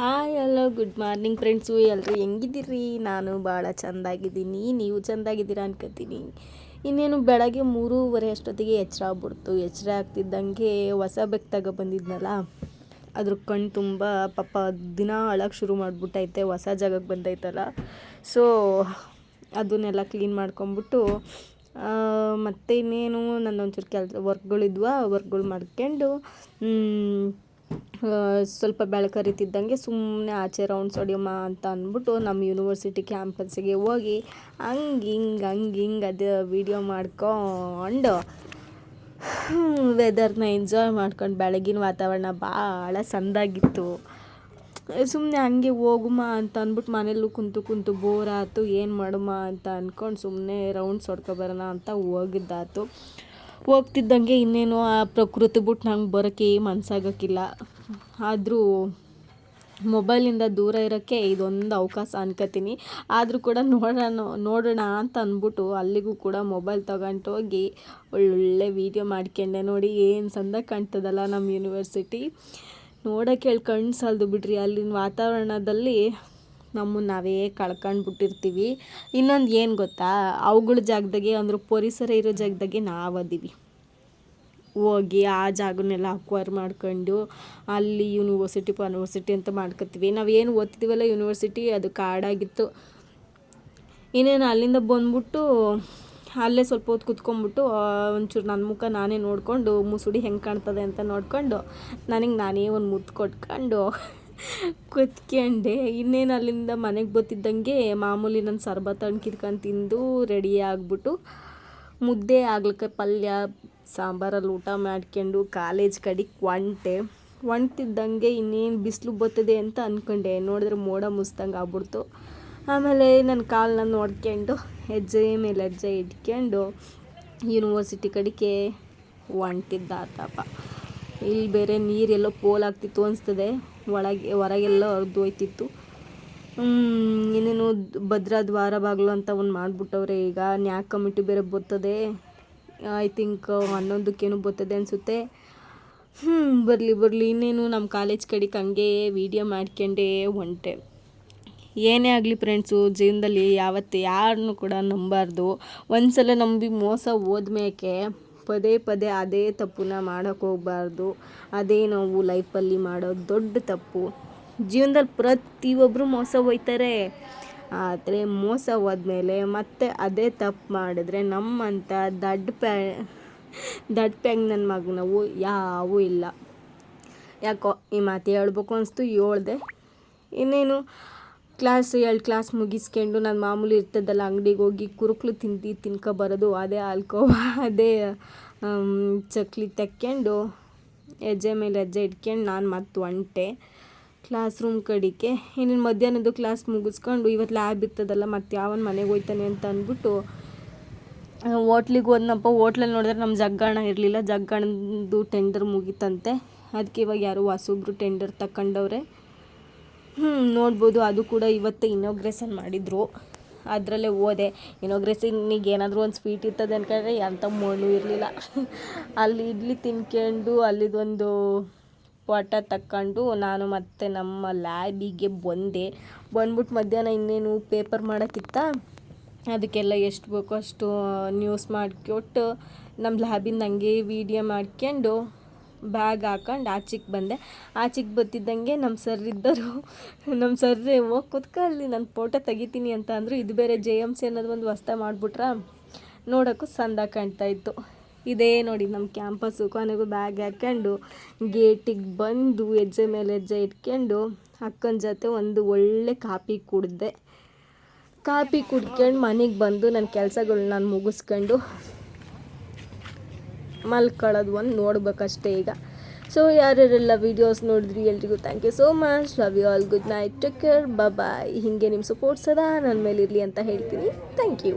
Hi hello good morning friends ಎಲ್ಲರೂ ಹೆಂಗಿದ್ದೀರಿ? ನಾನು ಭಾಳ ಚೆಂದಾಗಿದ್ದೀನಿ. ನೀವು ಚೆಂದಾಗಿದ್ದೀರಾ ಅನ್ಕೋತೀನಿ. ಇನ್ನೇನು ಬೆಳಗ್ಗೆ ಮೂರುವರೆ ಅಷ್ಟೊತ್ತಿಗೆ ಎಚ್ಚರ ಆಗ್ಬಿಡ್ತು. ಎಚ್ಚರ ಆಗ್ತಿದ್ದಂಗೆ ಹೊಸ ಬೆಕ್ ತಗೊಬಂದಿದ್ನಲ್ಲ, ಅದ್ರ ಕಣ್ಣು ತುಂಬ ಪಾಪ ದಿನ ಅಳಕ್ಕೆ ಶುರು ಮಾಡಿಬಿಟ್ಟೈತೆ, ಹೊಸ ಜಾಗಕ್ಕೆ ಬಂದೈತಲ್ಲ. ಸೊ ಅದನ್ನೆಲ್ಲ ಕ್ಲೀನ್ ಮಾಡ್ಕೊಂಬಿಟ್ಟು ಮತ್ತು ಇನ್ನೇನು ನನ್ನ ಒಂಚೂರು ಕೆಲಸ ವರ್ಕ್ಗಳಿದ್ವಾ ವರ್ಕ್ಗಳು ಮಾಡ್ಕೊಂಡು ಸ್ವಲ್ಪ ಬೆಳಕರಿತಿದ್ದಂಗೆ ಸುಮ್ಮನೆ ಆಚೆ ರೌಂಡ್ಸ್ ಹೊಡಿಯಮ್ಮ ಅಂತ ಅಂದ್ಬಿಟ್ಟು ನಮ್ಮ ಯೂನಿವರ್ಸಿಟಿ ಕ್ಯಾಂಪಸ್ಸಿಗೆ ಹೋಗಿ ಹಂಗೆ ಹಿಂಗೆ ಹಂಗೆ ಹಿಂಗೆ ಅದು ವೀಡಿಯೋ ಮಾಡ್ಕೊಂಡು ವೆದರ್ನ ಎಂಜಾಯ್ ಮಾಡ್ಕೊಂಡು ಬೆಳಗಿನ ವಾತಾವರಣ ಭಾಳ ಸಂದಾಗಿತ್ತು. ಸುಮ್ಮನೆ ಹಂಗೆ ಹೋಗುಮ ಅಂತ ಅಂದ್ಬಿಟ್ಟು ಮನೇಲೂ ಕುಂತು ಕುಂತು ಬೋರ್ ಆಯ್ತು ಏನು ಮಾಡುಮ ಅಂತ ಅಂದ್ಕೊಂಡು ಸುಮ್ಮನೆ ರೌಂಡ್ಸ್ ಹೊಡ್ಕೊಬರೋಣ ಅಂತ ಹೋಗಿದ್ದಾತು. ಹೋಗ್ತಿದ್ದಂಗೆ ಇನ್ನೇನು ಆ ಪ್ರಕೃತಿ ಬಿಟ್ಟು ನಂಗೆ ಬರೋಕ್ಕೆ ಮನ್ಸಾಗಕ್ಕಿಲ್ಲ ಆದರೂ ಮೊಬೈಲಿಂದ ದೂರ ಇರೋಕ್ಕೆ ಇದೊಂದು ಅವಕಾಶ ಅನ್ಕೋತೀನಿ. ಆದರೂ ಕೂಡ ನೋಡೋಣ ನೋಡೋಣ ಅಂತ ಅಂದ್ಬಿಟ್ಟು ಅಲ್ಲಿಗೂ ಕೂಡ ಮೊಬೈಲ್ ತಗೊಂಡೋಗಿ ಒಳ್ಳೊಳ್ಳೆ ವೀಡಿಯೋ ಮಾಡ್ಕೊಂಡೆ. ನೋಡಿ ಏನು ಸಂದ ಕಾಣ್ತದಲ್ಲ ನಮ್ಮ ಯೂನಿವರ್ಸಿಟಿ ನೋಡೋಕೆ ಹೇಳಿ ಕಣ್ಣು ಸಾಲದು ಬಿಡ್ರಿ. ಅಲ್ಲಿನ ವಾತಾವರಣದಲ್ಲಿ ನಮ್ಮನ್ನು ನಾವೇ ಕಳ್ಕೊಂಡ್ಬಿಟ್ಟಿರ್ತೀವಿ ಇನ್ನೊಂದು ಏನು ಗೊತ್ತಾ? ಅವುಗಳ ಜಾಗದಾಗೆ ಅಂದ್ರೆ ಪರಿಸರ ಇರೋ ಜಾಗದಾಗೆ ನಾವು ಅದೀವಿ. ಹೋಗಿ ಆ ಜಾಗನೆಲ್ಲ ಅಕ್ವೈರ್ ಮಾಡ್ಕೊಂಡು ಅಲ್ಲಿ ಯೂನಿವರ್ಸಿಟಿ ಯೂನಿವರ್ಸಿಟಿ ಅಂತ ಮಾಡ್ಕೊತೀವಿ ನಾವು ಏನು ಓದ್ತಿದ್ದೀವಲ್ಲ ಯೂನಿವರ್ಸಿಟಿ ಅದು ಕಾಡಾಗಿತ್ತು. ಇನ್ನೇನು ಅಲ್ಲಿಂದ ಬಂದ್ಬಿಟ್ಟು ಅಲ್ಲೇ ಸ್ವಲ್ಪ ಹೊತ್ತು ಕುತ್ಕೊಂಡ್ಬಿಟ್ಟು ಒಂಚೂರು ನನ್ನ ಮುಖ ನಾನೇ ನೋಡಿಕೊಂಡು ಮುಸುಡಿ ಹೆಂಗೆ ಕಾಣ್ತದೆ ಅಂತ ನೋಡಿಕೊಂಡು ನನಗೆ ನಾನೇ ಒಂದು ಮುತ್ತು ಕೊಟ್ಕೊಂಡು ಕುತ್ಕೊಂಡೆ. ಇನ್ನೇನು ಅಲ್ಲಿಂದ ಮನೆಗೆ ಬತ್ತಿದ್ದಂಗೆ ಮಾಮೂಲಿ ನನ್ನ ಸರ್ಬತ್ ಹಣ್ಣು ಕಿತ್ಕೊಂಡು ತಿಂದು ರೆಡಿ ಆಗಿಬಿಟ್ಟು ಮುದ್ದೆ ಆಗ್ಲಿಕ್ಕೆ ಪಲ್ಯ ಸಾಂಬಾರಲ್ಲಿ ಊಟ ಮಾಡ್ಕೊಂಡು ಕಾಲೇಜ್ ಕಡೆಗೆ ಹೊಂಟೆ ಹೊಂಟಿದ್ದಂಗೆ ಇನ್ನೇನು ಬಿಸಿಲು ಬತ್ತದೆ ಅಂತ ಅಂದ್ಕೊಂಡೆ ನೋಡಿದ್ರೆ ಮೋಡ ಮುಸ್ದಂಗೆ ಆಗ್ಬಿಡ್ತು. ಆಮೇಲೆ ನನ್ನ ಕಾಲನ್ನ ನೋಡ್ಕೊಂಡು ಹೆಜ್ಜೆ ಮೇಲೆ ಹೆಜ್ಜೆ ಇಟ್ಕೊಂಡು ಯೂನಿವರ್ಸಿಟಿ ಕಡೆಗೆ ಹೊಂಟಿದ್ದಾತಪ್ಪ ಇಲ್ಲಿ ಬೇರೆ ನೀರೆಲ್ಲೋ ಪೋಲಾಗ್ತಿತ್ತು ಅನಿಸ್ತದೆ. ಒಳಗೆ, ಹೊರಗೆಲ್ಲ ಹರಿದು ಹೋಯ್ತಿತ್ತು. ಇನ್ನೇನು ಭದ್ರಾ ದ್ವಾರ ಬಾಗಿಲು ಅಂತ ಒಂದು ಮಾಡಿಬಿಟ್ಟವ್ರೆ. ಈಗ ನ್ಯಾಕ್ ಕಮಿಟಿ ಬೇರೆ ಬರ್ತದೆ. ಐ ಥಿಂಕ್ ಹನ್ನೊಂದಕ್ಕೇನು ಬರ್ತದೆ ಅನಿಸುತ್ತೆ. ಹ್ಞೂ ಬರಲಿ ಬರಲಿ. ಇನ್ನೇನು ನಮ್ಮ ಕಾಲೇಜ್ ಕಡೆಗೆ ಹಂಗೆ ವೀಡಿಯೋ ಮಾಡ್ಕೊಂಡೇ ಹೊಂಟೆ. ಏನೇ ಆಗಲಿ ಫ್ರೆಂಡ್ಸು ಜೀವನದಲ್ಲಿ ಯಾವತ್ತು ಯಾರನ್ನು ಕೂಡ ನಂಬಾರ್ದು. ಒಂದು ಸಲ ನಂಬಿ ಮೋಸ ಹೋದ್ಮೇಕೆ ಪದೇ ಪದೇ ಅದೇ ತಪ್ಪನ್ನ ಮಾಡೋಕ್ಕೆ ಹೋಗ್ಬಾರ್ದು. ಅದೇ ನಾವು ಲೈಫಲ್ಲಿ ಮಾಡೋ ದೊಡ್ಡ ತಪ್ಪು. ಜೀವನದಲ್ಲಿ ಪ್ರತಿಯೊಬ್ಬರು ಮೋಸ ಹೋಯ್ತಾರೆ. ಆದರೆ ಮೋಸ ಹೋದ್ಮೇಲೆ ಮತ್ತೆ ಅದೇ ತಪ್ಪು ಮಾಡಿದ್ರೆ ನಮ್ಮಂಥ ದಡ್ಡ ಪ್ಯಾ, ದಡ್ಡ ಪ್ಯಾಂಗ್ ನನ್ನ ಮಗನವು ಯಾವೂ ಇಲ್ಲ. ಯಾಕೋ ಈ ಮಾತು ಹೇಳ್ಬೇಕು ಅನಿಸ್ತು, ಹೇಳ್ದೆ. ಇನ್ನೇನು, ಕ್ಲಾಸ್ ಎರಡು ಕ್ಲಾಸ್ ಮುಗಿಸ್ಕೊಂಡು ನಾನು ಮಾಮೂಲಿ ಇರ್ತದಲ್ಲ ಅಂಗಡಿಗೆ ಹೋಗಿ ಕುರುಕ್ಲು ತಿಂತಿ ತಿನ್ಕೊ ಬರೋದು ಅದೇ ಆಲ್ಕೋವ, ಅದೇ ಚಕ್ಲಿ ತೆಕ್ಕೊಂಡು ಹೆಜ್ಜೆ ಮೇಲೆ ಹೆಜ್ಜೆ ಇಟ್ಕೊಂಡು ನಾನು ಮತ್ತೆ ಒಂಟೆ. ಕ್ಲಾಸ್ ರೂಮ್ ಕಡೆಗೆ. ಇನ್ನೇನು ಮಧ್ಯಾಹ್ನದ್ದು ಕ್ಲಾಸ್ ಮುಗಿಸ್ಕೊಂಡು ಇವತ್ತು ಲ್ಯಾಬ್ ಇರ್ತದಲ್ಲ, ಮತ್ತು ಯಾವನ್ ಮನೆಗೆ ಹೋಯ್ತಾನೆ ಅಂತ ಅಂದ್ಬಿಟ್ಟು ಓಟ್ಲಿಗೆ ಹೋದ್ನಪ್ಪ. ಓಟ್ಲಲ್ಲಿ ನೋಡಿದ್ರೆ ನಮ್ಮ ಜಗ್ಗಣ ಇರಲಿಲ್ಲ. ಜಗ್ಗಣದು ಟೆಂಡರ್ ಮುಗೀತಂತೆ. ಅದಕ್ಕೆ ಇವಾಗ ಯಾರು ಹೊಸೊಬ್ರು ಟೆಂಡರ್ ತಗೊಂಡವ್ರೆ ಹ್ಞೂ ನೋಡ್ಬೋದು. ಅದು ಕೂಡ ಇವತ್ತೇ ಇನೋಗ್ರೇಷನ್ ಮಾಡಿದರು. ಅದರಲ್ಲೇ ಹೋದೆ. ಇನೋಗ್ರೇಷನ್ನಿಗೆ ಏನಾದರೂ ಒಂದು ಸ್ವೀಟ್ ಇರ್ತದೆ ಅನ್ಕೊಂಡ್ರೆ ಎಂಥ ಮಣ್ಣು ಇರಲಿಲ್ಲ. ಅಲ್ಲಿ ಇಡ್ಲಿ ತಿನ್ಕೊಂಡು ಅಲ್ಲಿದೊಂದು ಫೋಟೋ ತಕ್ಕೊಂಡು ನಾನು ಮತ್ತು ನಮ್ಮ ಲ್ಯಾಬಿಗೆ ಬಂದೆ. ಬಂದ್ಬಿಟ್ಟು ಮಧ್ಯಾಹ್ನ ಇನ್ನೇನು ಪೇಪರ್ ಮಾಡೋಕ್ಕಿತ್ತ? ಅದಕ್ಕೆಲ್ಲ ಎಷ್ಟು ಬೇಕೋ ಅಷ್ಟು ನ್ಯೂಸ್ ಮಾಡ್ಕೊಟ್ಟು ನಮ್ಮ ಲ್ಯಾಬಿಂದ ಹಂಗೆ ವೀಡಿಯೋ ಮಾಡ್ಕೊಂಡು ಬ್ಯಾಗ್ ಹಾಕೊಂಡು ಆಚೆಗೆ ಬಂದೆ. ಆಚೆಗೆ ಬತ್ತಿದ್ದಂಗೆ ನಮ್ಮ ಸರ್ ಇದ್ದರು. ನಮ್ಮ ಸರ್ ಹೋಗಿ ಅಲ್ಲಿ, ನಾನು ಫೋಟೋ ತೆಗಿತೀನಿ ಅಂತ ಅಂದರು. ಇದು ಬೇರೆ ಜೆ ಎಂ ಸಿ ಅನ್ನೋದು ಒಂದು ಹೊಸ್ತ ಮಾಡಿಬಿಟ್ರ. ನೋಡೋಕ್ಕೂ ಚಂದ ಕಾಣ್ತಾಯಿತ್ತು ಇದೇ ನೋಡಿ ನಮ್ಮ ಕ್ಯಾಂಪಸ್ಸು. ಕೊನೆಗೂ ಬ್ಯಾಗ್ ಹಾಕ್ಕೊಂಡು ಗೇಟಿಗೆ ಬಂದು ಹೆಜ್ಜೆ ಮೇಲೆ ಹೆಜ್ಜೆ ಇಟ್ಕೊಂಡು ಅಕ್ಕನ ಜೊತೆ ಒಂದು ಒಳ್ಳೆ ಕಾಪಿ ಕುಡಿದೆ. ಕಾಪಿ ಕುಡ್ಕೊಂಡು ಮನೆಗೆ ಬಂದು ನನ್ನ ಕೆಲಸಗಳು ನಾನು ಮುಗಿಸ್ಕೊಂಡು ಮಲ್ಕೊಳ್ಳೋದು ಒಂದು ನೋಡ್ಬೇಕಷ್ಟೇ ಈಗ. ಸೊ ಯಾರ್ಯಾರೆಲ್ಲ ವೀಡಿಯೋಸ್ ನೋಡಿದ್ರಿ ಎಲ್ರಿಗೂ thank you so much love you all good night take care bye ಹೀಗೆ ನಿಮ್ಮ ಸಪೋರ್ಟ್ ಸದಾ ನನ್ನ ಮೇಲೆ ಇರಲಿ ಅಂತ ಹೇಳ್ತೀನಿ. Thank you